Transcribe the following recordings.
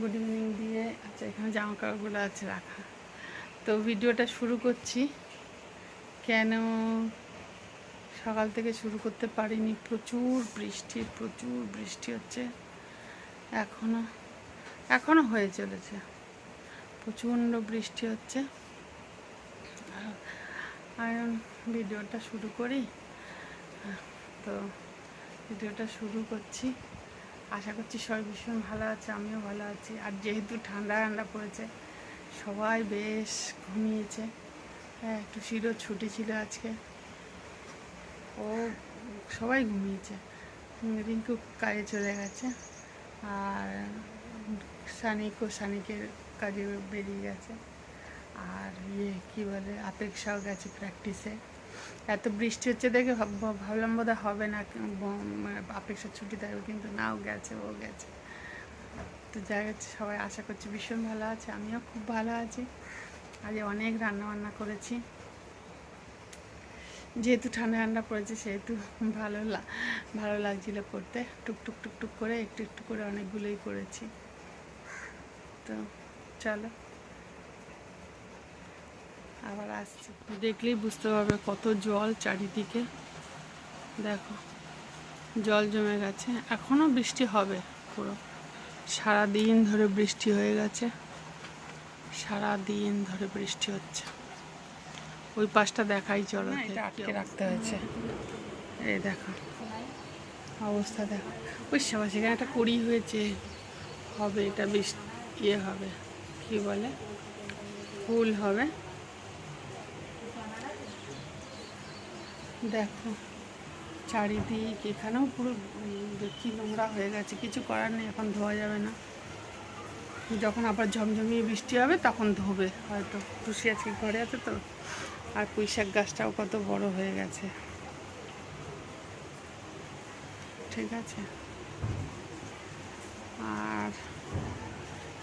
Good evening দিয়ে আচ্ছা এখানে জামা কাপড়গুলো আছে, রাখা। তো ভিডিওটা শুরু করছি। কেন সকাল থেকে শুরু করতে পারিনি? প্রচুর বৃষ্টি প্রচুর বৃষ্টি হচ্ছে। এখনও এখনও হয়ে চলেছে। প্রচণ্ড বৃষ্টি হচ্ছে। আর ভিডিওটা শুরু করি। তো, ভিডিওটা শুরু করছি। আশা করছি সবাই ভীষণ ভালো আছে, আমিও ভালো আছি। আর যেহেতু ঠান্ডা ঠান্ডা পড়েছে, সবাই বেশ ঘুমিয়েছে। হ্যাঁ একটু শিরো ছুটি ছিল আজকে। ও সবাই ঘুমিয়েছে। রিঙ্কু কাজে চলে গেছে, আর সানিক ও সানিকের কাজে বেরিয়ে গেছে। আর ইয়ে কী বলে, আপেক্ষাও গেছে প্র্যাকটিসে এত বৃষ্টি হচ্ছে দেখে ভাব- ভাব- ভাবলাম বোধহয় হবে না আপেক্ষার ছুটি থাকবে কিন্তু নাও গেছে, ও গেছে। তো যাই হচ্ছে সবাই আশা করছি ভীষণ ভালো আছে, আমিও খুব ভালো আছি। আজ অনেক রান্না বান্না করেছি। যেহেতু ঠান্ডা ঠান্ডা পড়েছে, সেহেতু ভালো ভালো লাগছিল করতে। টুকটুক টুকটুক করে, একটু একটু করে অনেকগুলোই করেছি। তো চলো। আবার আসছে। দেখলেই বুঝতে পারবে কত জল চারিদিকে। দেখো জল জমে গেছে। এখনও বৃষ্টি হবে পুরো। সারা দিন ধরে বৃষ্টি হয়ে গেছে। সারা দিন ধরে বৃষ্টি হচ্ছে। ওই পাশটা দেখাই চলো এটা আটকে রাখতে হয়েছে। এই দেখো অবস্থা দেখো। ওই সবাই সেখানে একটা কড়ি হয়েছে। হবে এটা বৃষ্টি ইয়ে হবে। কি বলে? ফুল হবে। দেখো, চারিদিক এখানেও পুরো দেখি নোংরা হয়ে গেছে, কিছু করার নেই, এখন ধোয়া যাবে না। যখন আবার ঝমঝমিয়ে বৃষ্টি হবে, তখন ধোবে, হয়তো। খুশি আজকে ঘরে আছে তো? আর পুঁই শাক গাছটাও কত বড় হয়ে গেছে। ঠিক আছে? আর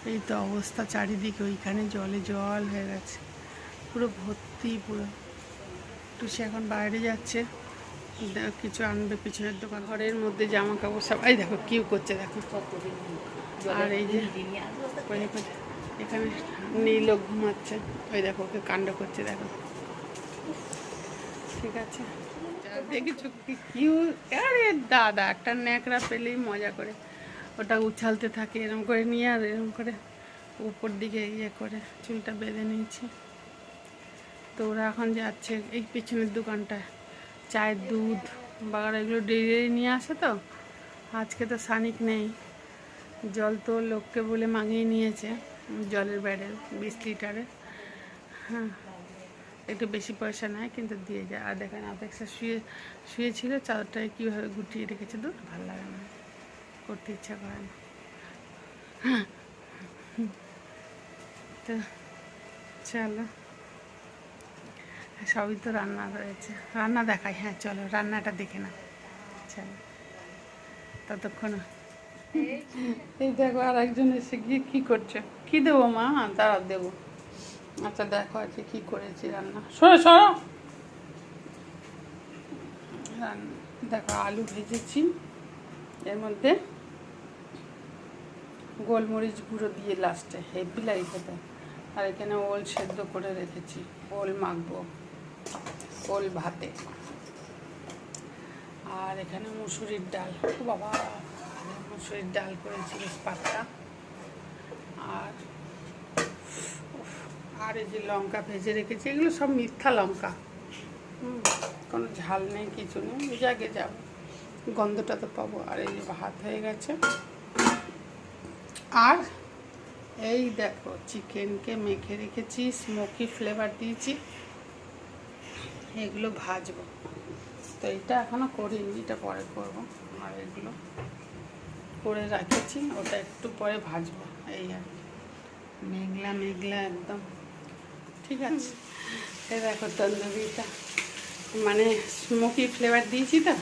এই তো অবস্থা, চারিদিকে ওইখানে জলে জল হয়ে গেছে। পুরো ভর্তি, পুরো। টুসি এখন বাইরে যাচ্ছে। কিছু আনবে, পিছনের দোকান। ঘরের মধ্যে জামা কাপড় সবাই দেখো কিউ করছে, দেখো। আর এই যে এখানে নীল ঘুমাচ্ছে। ওই দেখো, ওকে কাণ্ড করছে, দেখো। ঠিক আছে। দেখেছ কিউ? আরে দাদা, একটা ন্যাকড়া পেলেই মজা করে। ওটা উছালতে থাকে এরকম করে নিয়ে আর এরকম করে উপর দিকে ইয়ে করে, চুলটা বেঁধে নিয়েছি। তো ওরা এখন যাচ্ছে এই পিছনের দোকানটায়। চায়ের দুধ বাগার এগুলো ডেলি নিয়ে আসে তো। আজকে তো সানিক নেই। জল তো লোককে বলে মাগিয়ে নিয়েছে, জলের ব্যারেল বিশ লিটারের। হ্যাঁ একটু বেশি পয়সা নেয়, কিন্তু দিয়ে যায়। আর দেখেন, অপেক্ষা শুয়ে, শুয়েছিল, চাদরটায় কীভাবে গুটিয়ে রেখেছে দুধ, ভালো লাগে না। করতে ইচ্ছা করে না। তো চলো। সবই তো রান্না রয়েছে রান্না দেখাই হ্যাঁ চলো, রান্নাটা দেখে না চলো, ততক্ষণ। এই দেখো আর একজন এসে গিয়ে কী করছে? কী দেবো মা? দাঁড়া দেবো। আচ্ছা দেখো আজকে কী করেছি রান্না। সরো সরো। রান্না দেখো, আলু ভেজেছি। এর মধ্যে গোলমরিচ গুঁড়ো দিয়ে লাস্টে, হেভি লাগে আর এখানে ওল সেদ্ধ করে রেখেছি। ওল মাখবো। ওল ভাতে। আর এখানে মুসুরির ডাল। ও বাবা মুসুরির ডাল করেছি পাতলা আর আর এই যে লঙ্কা ভেজে রেখেছি, এগুলো সব মিথ্যা লঙ্কা। কোনো ঝাল নেই, কিছু নেই যাকে যাব। গন্ধটা তো পাবো। আর এই যে ভাত হয়ে গেছে। আর এই দেখো, চিকেনকে মেখে রেখেছি, স্মোকি ফ্লেভার দিয়েছি। এগুলো ভাজবো। তো এটা এখনও করিনি, এটা পরে করব। আর এগুলো করে রাখেছি, ওটা একটু পরে ভাজবো, এই আর। মেঘলা মেঘলা একদম। ঠিক আছে? এই দেখো তন্দুরিটা। মানে স্মোকি ফ্লেভার দিয়েছি তো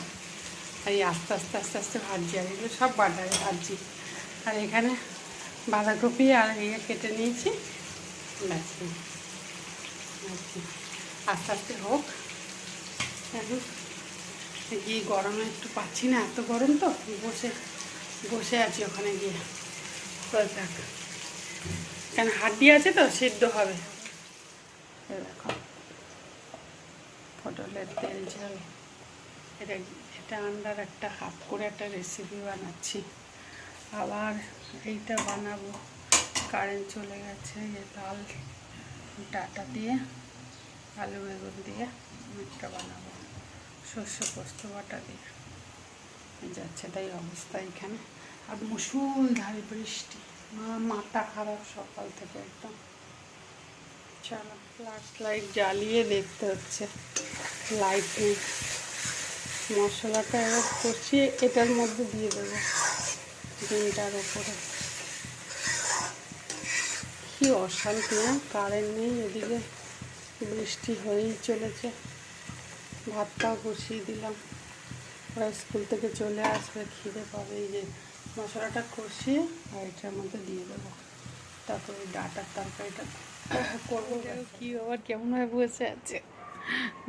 এই আস্তে আস্তে আস্তে আস্তে ভাজছি, আর এগুলো সব বাটারে ভাজছি। আর এখানে বাঁধাকপি আর ইয়ে কেটে নিয়েছি। ব্যাস। আচ্ছা। আস্তে আস্তে হোক। গিয়ে গরমে একটু পাচ্ছি না, এত গরম তো, বসে বসে আছি ওখানে গিয়ে। চল থাক। কেন, হাড্ডি আছে তো, সিদ্ধ হবে। দেখো, পটলের তেল ঝাল। এটা এটা আন্ডার একটা হাফ করে একটা রেসিপি বানাচ্ছি। আবার এইটা বানাবো। কারেন্ট চলে গেছে যে লাল ডাটা দিয়ে। আলু বেগুন দিয়ে একটা বানাবো। শস্য পোস্ত, বাটা দিয়ে। যাচ্ছে তাই অবস্থা এখানে। আর মুসুল মুসুলধারে বৃষ্টি। মা- মাথা খারাপ সকাল থেকে একদম। চলো ফ্ল্যাশ লাইট জ্বালিয়ে দেখতে হচ্ছে। লাইট মশলাটা এবার কষিয়ে এটার মধ্যে দিয়ে দেবো। ডিমটার ওপরে। কি অশান্তি না কারেন্ট নেই এদিকে। বৃষ্টি হয়েই চলেছে। ভাতটাও বসিয়ে দিলাম। ওরা স্কুল থেকে চলে আসবে, খিদে পাবে। এই যে মশলাটা কষিয়ে আর এটার মধ্যে দিয়ে দেবো। তারপরে ওই ডাটার তরকারিটা করব। কি আবার কেমনভাবে বসে আছে?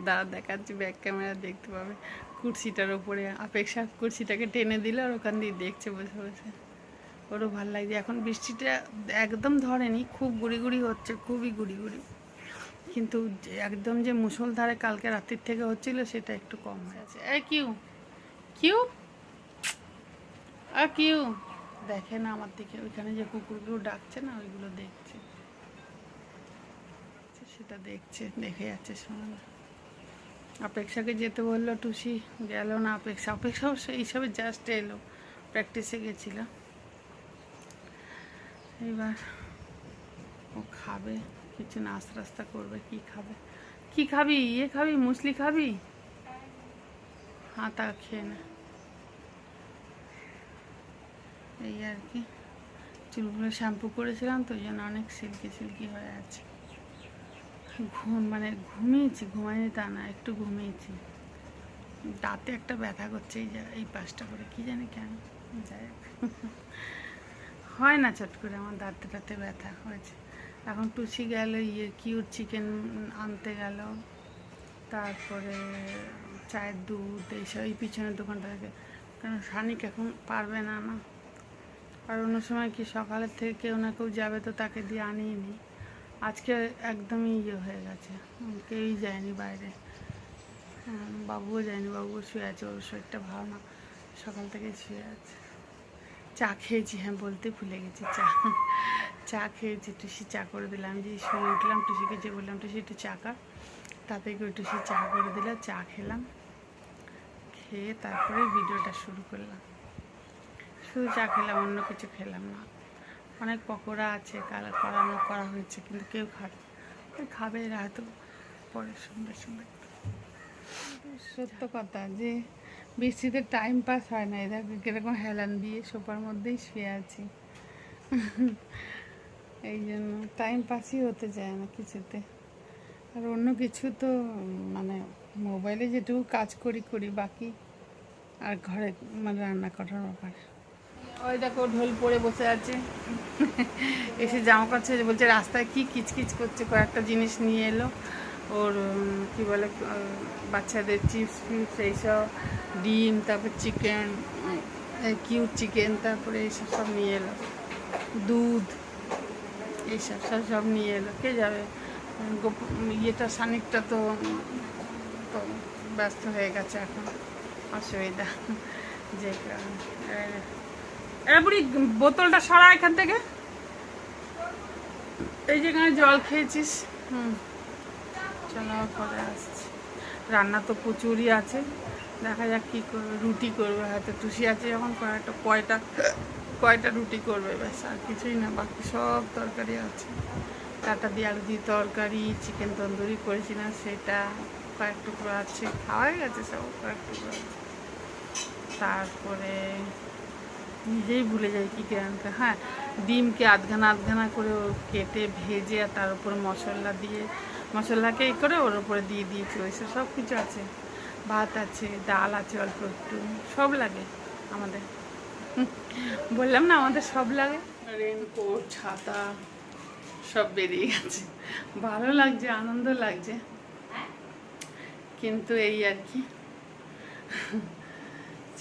দাঁড়া দেখাচ্ছি ব্যাক ক্যামেরা দেখতে পাবে। কুর্সিটার ওপরে আপেক্ষা কুর্সিটাকে টেনে দিল আর ওখান দিয়ে দেখছে বসে বসে। ওরও ভালো লাগছে। এখন বৃষ্টিটা একদম ধরেনি, খুব গুড়ি গুড়ি হচ্ছে, খুবই গুড়ি গুড়ি। কিন্তু একদম যে মুসলধারে কালকে রাত্রির থেকে হচ্ছিল সেটা একটু কম হয়েছে। এ কিউ। কিউ? আ কিউ। দেখে না আমার দিকে ওইখানে যে কুকুরগুলো ডাকছে না ওইগুলো দেখছে। সেটা দেখছে দেখে যাচ্ছে শোনো না অপেক্ষাকে যেতে বলল টুসি গেল না অপেক্ষা। অপেক্ষাও সেই হিসাবে জাস্ট এলো প্র্যাকটিসে গেছিল। এবার ও খাবে। কিছু নাস্তা রাস্তা করবে, কি খাবে? কি খাবি? ইয়ে খাবি? মুসলি খাবি? হ্যাঁ তা খেয়ে না। এই আর কি। চুলগুলো শ্যাম্পু করেছিলাম তো, ওই জন্য অনেক সিল্কি সিল্কি হয়ে আছে। ঘুম মানে ঘুমিয়েছি, ঘুমাইনি তা না, একটু ঘুমিয়েছি। দাঁতে একটা ব্যথা করছে, এই এই পাশটা করে কি জানি কেন, যাই হয় না চট করে, আমার দাঁতে দাঁতে ব্যথা হয়েছে। এখন টুসি গেল ইয়ে কিউর চিকেন আনতে গেল, তারপরে চায়ের দুধ, এইসব, এই পিছনের দোকানটা থেকে। কারণ শানিক এখন পারবে না না? আর অন্য সময় কি সকালের থেকে কেউ না কেউ যাবে তো তাকে দিয়ে আনিয়ে নিই। আজকে একদমই ইয়ে হয়ে গেছে কেউই যায়নি বাইরে। বাবুও যায়নি, বাবুও শুয়ে আছে, ওর শরীরটা ভালো না, সকাল থেকে শুয়ে আছে। চা খেয়েছি হ্যাঁ বলতে ভুলে গেছি, চা। চা খেয়েছি, টুসি চা করে দিলাম যে শুয়ে উঠলাম, টুসিকে যে বললাম, টুসি, একটু চা কর তাতে করে টুসি চা করে দিল, চা খেলাম। খেয়ে তারপরে ভিডিওটা শুরু করলাম। শুধু চা খেলাম, অন্য কিছু খেলাম না। অনেক পকোড়া আছে, কাল করানো, করা হয়েছে, কিন্তু কেউ খাবে খাবে এরা হয়তো পরে সন্ধ্যে সন্ধ্যে সত্য কথা যে বৃষ্টিতে টাইম পাস হয় না। এদের কীরকম হেলান দিয়ে সোফার মধ্যেই শুয়ে আছি। এই জন্য টাইম পাসই হতে চায় না কিছুতে। আর অন্য কিছু তো মানে মোবাইলে যেটুকু কাজ করি করি বাকি। আর ঘরে মানে রান্না করার ব্যাপার। ওই দেখো ঢোল পরে বসে আছে। এসে জামা কাছে বলছে, রাস্তায় কি কিচকিচ করছে? কয়েকটা জিনিস নিয়ে এলো। ওর কি বলে বাচ্চাদের চিপস ফিপস এইসব, ডিম, তারপর চিকেন কিউট চিকেন, তারপরে এইসব সব নিয়ে এলো। দুধ, এইসব সব সব নিয়ে এলো। কে যাবে? গোপ- ইয়েটা, সানিকটা তো ব্যস্ত হয়ে গেছে এখন। অসুবিধা। যে বুড়ি বোতলটা সরা এখান থেকে? এই যেখানে জল খেয়েছিস। হুম। চলো পরে আসছি। রান্না তো প্রচুরই আছে। দেখা যাক কী করবে রুটি করবে হয়তো। টুসি আছে যখন, কয়েকটা, কয়টা কয়টা রুটি করবে, ব্যাস, আর কিছুই না। বাকি সব তরকারি আছে। কাটা দিয়ে আলু দিয়ে তরকারি, চিকেন তন্দুরি করেছিলাম সেটা কয়েক টুকরো আছে। খাওয়াই গেছে সব, কয়েক টুকরো আছে। তারপরে নিজেই ভুলে যাই কী কী আনতে হ্যাঁ। ডিমকে আধখানা আধখানা করে ও কেটে ভেজে আর তার উপরে মশলা দিয়ে মশলাকে এই করে ওর উপরে দিয়ে দিয়েছি ওইসব সব কিছু আছে। ভাত আছে ডাল আছে অল্প একটু সব লাগে আমাদের। বললাম না আমাদের সব লাগে? রেনকোট ছাতা সব বেরিয়ে গেছে। ভালো লাগছে আনন্দ লাগছে। কিন্তু এই আর কি।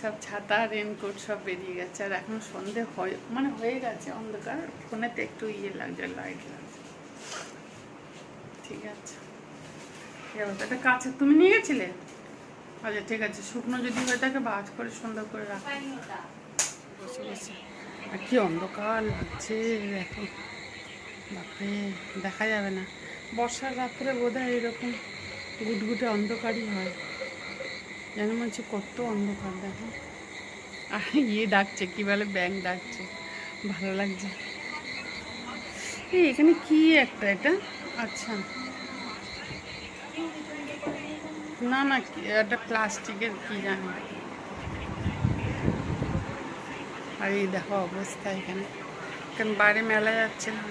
সব ছাতা রেনকোট সব বেরিয়ে গেছে। আর এখন সন্ধে হয়ে মানে হয়ে গেছে অন্ধকার। ফোনেতে একটু ইয়ে লাগছে লাইট লাগছে। ঠিক আছে। অবস্থা? এটা কাছে তুমি নিয়ে গেছিলে? আচ্ছা ঠিক আছে। শুকনো যদি হয়ে থাকে বাজ করে সুন্দর করে রাখ। বসে বসে। আর কি অন্ধকার লাগছে এখন। বাপরে, দেখা যাবে না। বর্ষার রাত্রে বোধ হয় এরকম গুটগুটে অন্ধকারই হয়। যেন মনে হচ্ছে কত অন্ধকার দেখো। আর ইয়ে ডাকছে, কি বলে ব্যাং ডাকছে। ভালো লাগছে। এই, এখানে কি একটা এটা? আচ্ছা। না না একটা প্লাস্টিকের, কি জানি। আর এই দেখো অবস্থা এখানে। কারণ বাইরে মেলা যাচ্ছে না।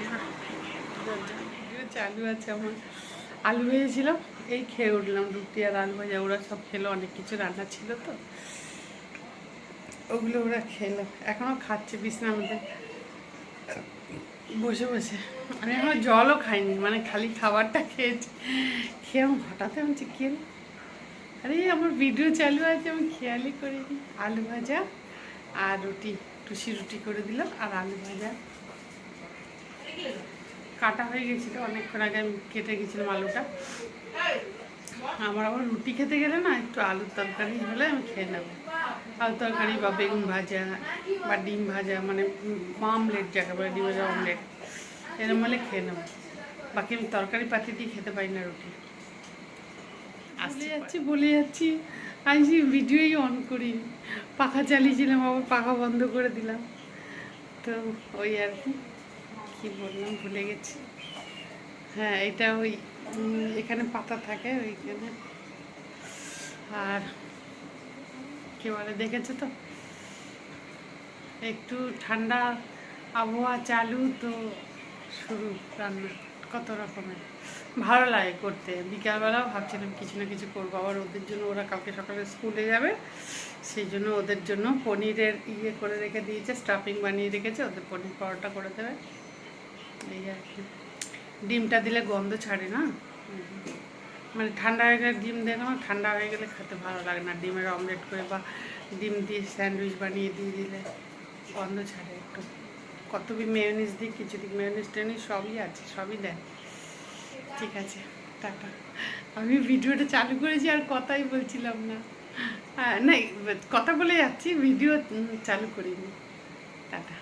চালু আছে আমার। আলু ভেজেছিলাম, এই খেয়ে উঠলাম, রুটি আর আলু ভাজা। ওরা সব খেলো, অনেক কিছু রান্না ছিল তো। ওগুলো ওরা খেলো। এখনও খাচ্ছে বিছনার মধ্যে। বসে বসে। আমি এখনও জলও খাইনি মানে খালি খাবারটা খেয়েছি। খেয়ে আমার হঠাৎ আমি কি আরে, আমার ভিডিও চালু আছে, আমি খেয়ালই করিনি। আলু ভাজা আর রুটি, টুসি রুটি করে দিলাম আর আলু ভাজা। কাটা হয়ে গেছিল অনেকক্ষণ আগে আমি কেটে গেছিলাম আলুটা। আমার আবার রুটি খেতে গেলে না একটু আলুর তরকারি হলে আমি খেয়ে নেব। আলু তরকারি বা বেগুন ভাজা বা ডিম ভাজা মানে আমলেট যাকে বলে ডিম ভাজা অমলেট এরম হলে খেয়ে নেব। বাকি আমি তরকারি পাতি দিয়ে খেতে পারি না রুটি। বলে যাচ্ছি বলে যাচ্ছি। আমি সেই ভিডিওই অন করি। পাখা চালিয়েছিলাম আবার পাখা বন্ধ করে দিলাম। তো ওই আর কি। কী বললাম, ভুলে গেছি। হ্যাঁ এটা ওই এখানে পাতা থাকে ওইখানে। আর কি বলে, দেখেছ তো? একটু ঠান্ডা আবহাওয়া চালু তো শুরু রান্না, কত রকমের। ভালো লাগে করতে। বিকালবেলাও ভাবছিলাম কিছু না কিছু করব। আবার ওদের জন্য ওরা কালকে সকালে স্কুলে যাবে। সেই জন্য ওদের জন্য পনিরের ইয়ে করে রেখে দিয়েছে, স্টাফিং বানিয়ে রেখেছে। ওদের পনির পরোটা করে দেবে। এই আর কি। ডিমটা দিলে গন্ধ ছাড়ে না। মানে ঠান্ডা হয়ে গেলে ডিম দেয় না ঠান্ডা হয়ে গেলে খেতে ভালো লাগে না। ডিমের অমলেট করে বা ডিম দিয়ে স্যান্ডউইচ বানিয়ে দিয়ে দিলে গন্ধ ছাড়ে একটু। কত বি মেয়নিস দিই, কিছু দিক মেয়নিস টেনিস সবই আছে, সবই দেয়। ঠিক আছে, টাটা। আমি ভিডিওটা চালু করেছি আর কথাই বলছিলাম না। না কথা বলে যাচ্ছি, ভিডিও চালু করিনি। টাটা।